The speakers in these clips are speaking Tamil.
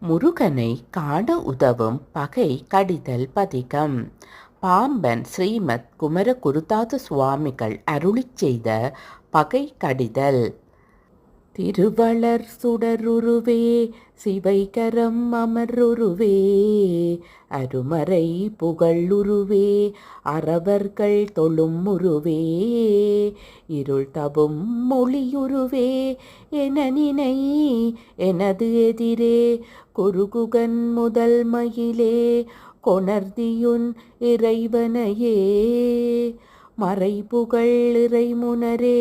முருகனை காண உதவும் பகை கடிதல் பதிகம். பாம்பன் ஸ்ரீமத் குமர குருதாத சுவாமிகள் அருளிச் செய்த பகை கடிதல். திருவளர் சுடருருவே சிவைகரம் அமருருவே அருமறை புகழுருவே அறவர்கள் தொழும் உருவே இருள் தவும் மொழியுருவே என நினை எனது எதிரே குருகுகன் முதல் மயிலே கொணர்தியுன் இறைவனையே மறைபுகழ் இறைமுனரே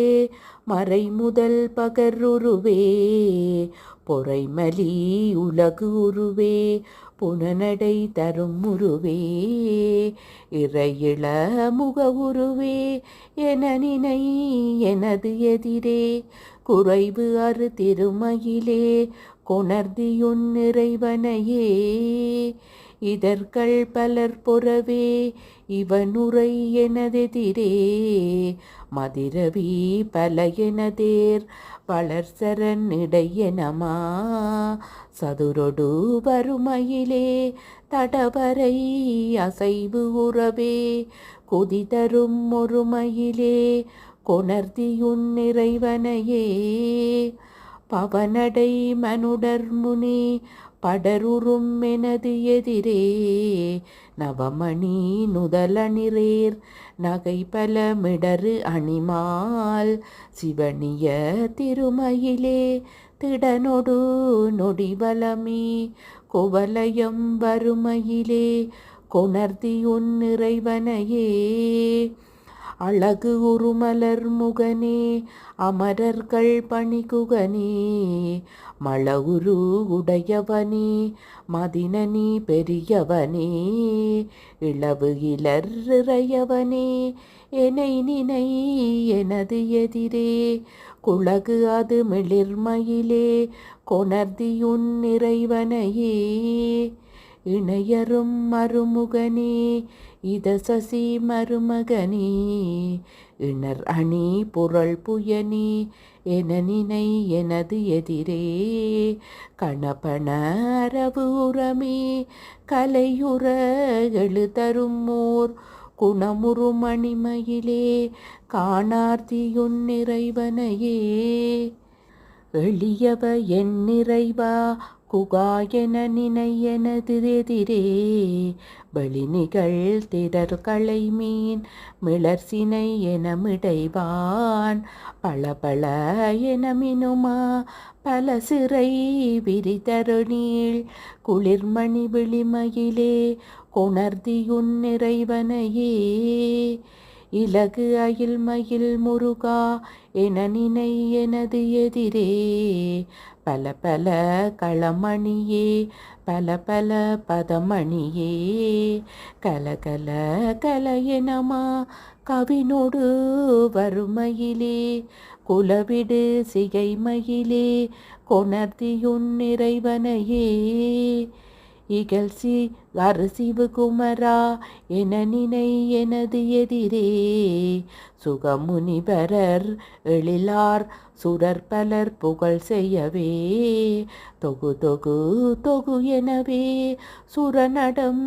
மறைமுதல் பகருருவே பொறைமலி உலகு உருவே புனநடை தரும் உருவே இறையிள முக உருவே என நினை எனது எதிரே குறைவு அறு திருமயிலே கொணர்தியுன் இறைவனையே. இதற்கள் பலர் பொறவே இவனுரை எனதெதிரே. மதிரவி பல எனதேர் வளர்சரன் இடையனமா. சதுரொடு வறுமையிலே தடவரை அசைவு உறவே கொதி தரும் ஒருமையிலே கொணர்தியுன் நிறைவனையே பவனடை மனுடர் முனி படருறும் எனது எதிரே நவமணி நுதலனிரேர் நகை பல மிடரு அணிமால் சிவனிய திருமயிலே திடனொடு நொடிவலமே குவலயம் வறுமையிலே கொணர்தியுன் நிறைவனையே அழகு உருமலர் முகனே அமரர்கள் பணிகுகனே மழவுரு உடையவனே மதினனி பெரியவனே இளவு இளர் இறையவனே என்னை நினை எனது எதிரே குழகு அது மிளிர்மயிலே கொணர்தியுன் இறைவனையே. இணையரும் மருமுகனே இத சசி மருமகனே இணர் அணி புரள் புயனே என நினை எனது எதிரே. கணபண அரவு உரமே கலையுற எழுதரும் ஓர் குணமுறு மணிமயிலே காணார்த்தியுன் நிறைவனையே. எளியவ என் நிறைவா குகாயன நினை எனது எதிரே திடர் களை மீன் மிளர்சினை என மிடைவான் பல பல என மினுமா பல சிறை விரிதருணீள் குளிர்மணி விளிமயிலே கொணர்தியுன் நிறைவனையே. இலகு அயில் மயில் முருகா என நினை எனது எதிரே பல பல களமணியே பல பல பதமணியே. கலகல கலையனமா கவினோடு வறுமையிலே குலவிடு சிகைமயிலே கொணர்த்தியுன் நிறைவனையே இகழ்ச்சி அரசிவு குமரா என நினை எனது எதிரே. சுகமுனிவரர் எழிலார் சுரர் பலர் புகழ் செய்யவே. தொகு தொகு தொகு எனவே சுரநடம்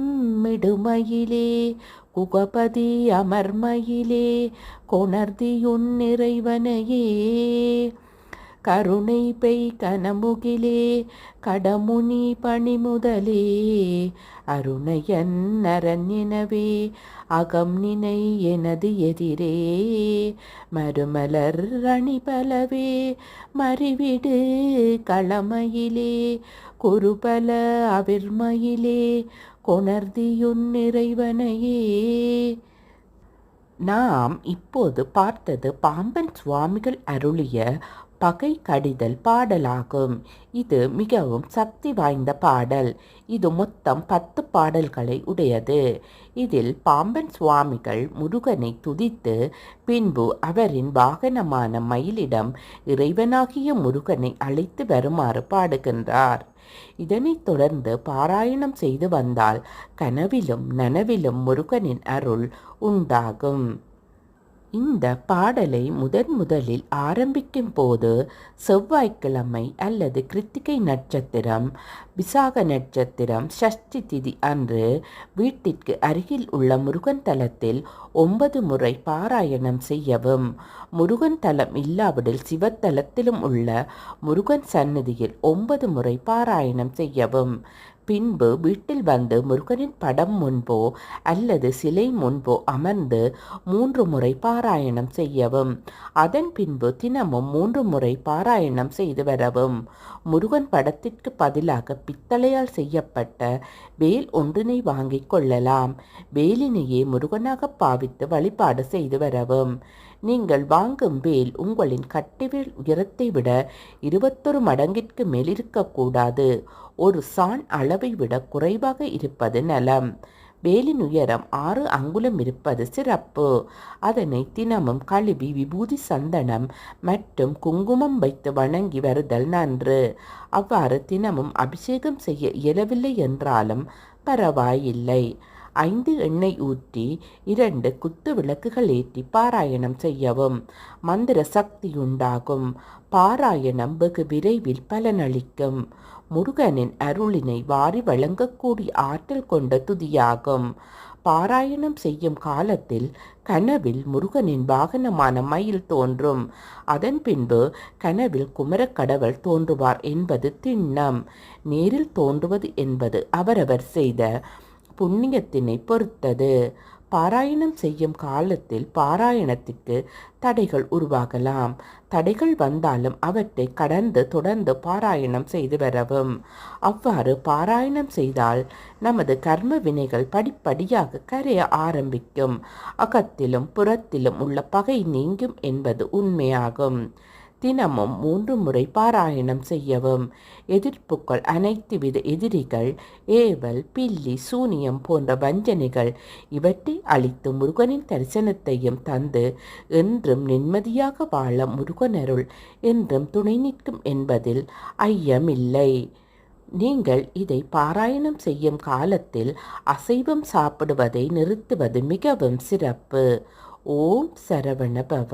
மிடுமயிலே குகபதி அமர்மயிலே கொணர்தியுன் நிறைவனையே கருணை பெய் கனமுகிலே கடமுனி பணிமுதலே. அருணையன் நரன் எனவே அகம் நினை எனது எதிரே. மறுமலர் அணிபலவே மறிவிடு களமையிலே. குறுபல அவிர்மையிலே கொணர்தியுன் நிறைவனையே நாம் இப்போது பார்த்தது பாம்பன் சுவாமிகள் அருளிய பகை கடிதல் பாடலாகும். இது மிகவும் சக்தி வாய்ந்த பாடல். இது மொத்தம் பத்து பாடல்களை உடையது. இதில் பாம்பன் சுவாமிகள் முருகனை துதித்து பின்பு அவரின் வாகனமான மயிலிடம் இறைவனாகிய முருகனை அழைத்து வருமாறு பாடுகின்றார். இதனைத் தொடர்ந்து பாராயணம் செய்து வந்தால் கனவிலும் நனவிலும் முருகனின் அருள் உண்டாகும். இந்த பாடலை முதன் முதலில் ஆரம்பிக்கும் போது செவ்வாய்க்கிழமை அல்லது கிருத்திகை நட்சத்திரம் விசாக நட்சத்திரம் சஷ்டி திதி அன்று வீட்டிற்கு அருகில் உள்ள முருகன் தலத்தில் ஒன்பது முறை பாராயணம் செய்யவும் முருகன் தலம் இல்லாவிடில் சிவத்தலத்திலும் உள்ள முருகன் சன்னதியில் ஒன்பது முறை பாராயணம் செய்யவும் பின்பு வீட்டில் வந்து முருகனின் படம் முன்போ அல்லது சிலை முன்போ அமர்ந்து மூன்று முறை பாராயணம் செய்யவும். அதன் பின்பு தினமும் மூன்று முறை பாராயணம் செய்து வரவும். முருகன் படத்திற்கு பதிலாக பித்தளையால் செய்யப்பட்ட வேல் ஒன்றினை வாங்கிக் கொள்ளலாம். வேலினையே முருகனாக பாவித்து வழிபாடு செய்து வரவும். நீங்கள் வாங்கும் வேல் உங்களின் கட்டிவேல் உயரத்தை விட இருபத்தொரு மடங்கிற்கு மேல் இருக்கக்கூடாது. ஒரு சான் அளவை விட குறைவாக இருப்பது நலம். வேலின் உயரம் ஆறு அங்குலம் இருப்பது சிறப்பு. அதனை தினமும் கழுவி விபூதி சந்தனம் மற்றும் குங்குமம் வைத்து வணங்கி வருதல் நன்று. அவ்வாறு தினமும் அபிஷேகம் செய்ய இயலவில்லை என்றாலும் பரவாயில்லை. ஐந்து எண்ணெய் ஊற்றி இரண்டு குத்து விளக்குகள் ஏற்றி பாராயணம் செய்யவும் மந்திர சக்தி உண்டாகும். பாராயணம் வெகு விரைவில் பலனளிக்கும். முருகனின் அருளினை வாரி வழங்கக்கூடிய ஆற்றல் கொண்ட துதியாகும். பாராயணம் செய்யும் காலத்தில் கனவில் முருகனின் வாகனமான மயில் தோன்றும். அதன் பின்பு கனவில் குமரக்கடவுள் தோன்றுவார் என்பது திண்ணம். நேரில் தோன்றுவது என்பது அவரவர் செய்த புண்ணியத்தினை பொறுத்தது. பாராயணம் செய்யும் காலத்தில் பாராயணத்திற்கு தடைகள் உருவாகலாம். தடைகள் வந்தாலும் அவற்றை கடந்து தொடர்ந்து பாராயணம் செய்து வரவும். அவ்வாறு பாராயணம் செய்தால் நமது கர்ம வினைகள் படிப்படியாக கரைய ஆரம்பிக்கும். அகத்திலும் புறத்திலும் உள்ள பகை நீங்கும் என்பது உண்மையாகும். தினமும் மூன்று முறை பாராயணம் செய்யவும். எதிர்ப்புக்கள் அனைத்து வித எதிரிகள் ஏவல் பில்லி சூனியம் போன்ற வஞ்சனைகள் இவற்றை அளித்து முருகனின் தரிசனத்தையும் தந்து என்றும் நிம்மதியாக வாழ முருகனருள் என்றும் துணை நிற்கும் என்பதில் ஐயமில்லை. நீங்கள் இதை பாராயணம் செய்யும் காலத்தில் அசைவம் சாப்பிடுவதை நிறுத்துவது மிகவும் சிறப்பு. ஓம் சரவண பவ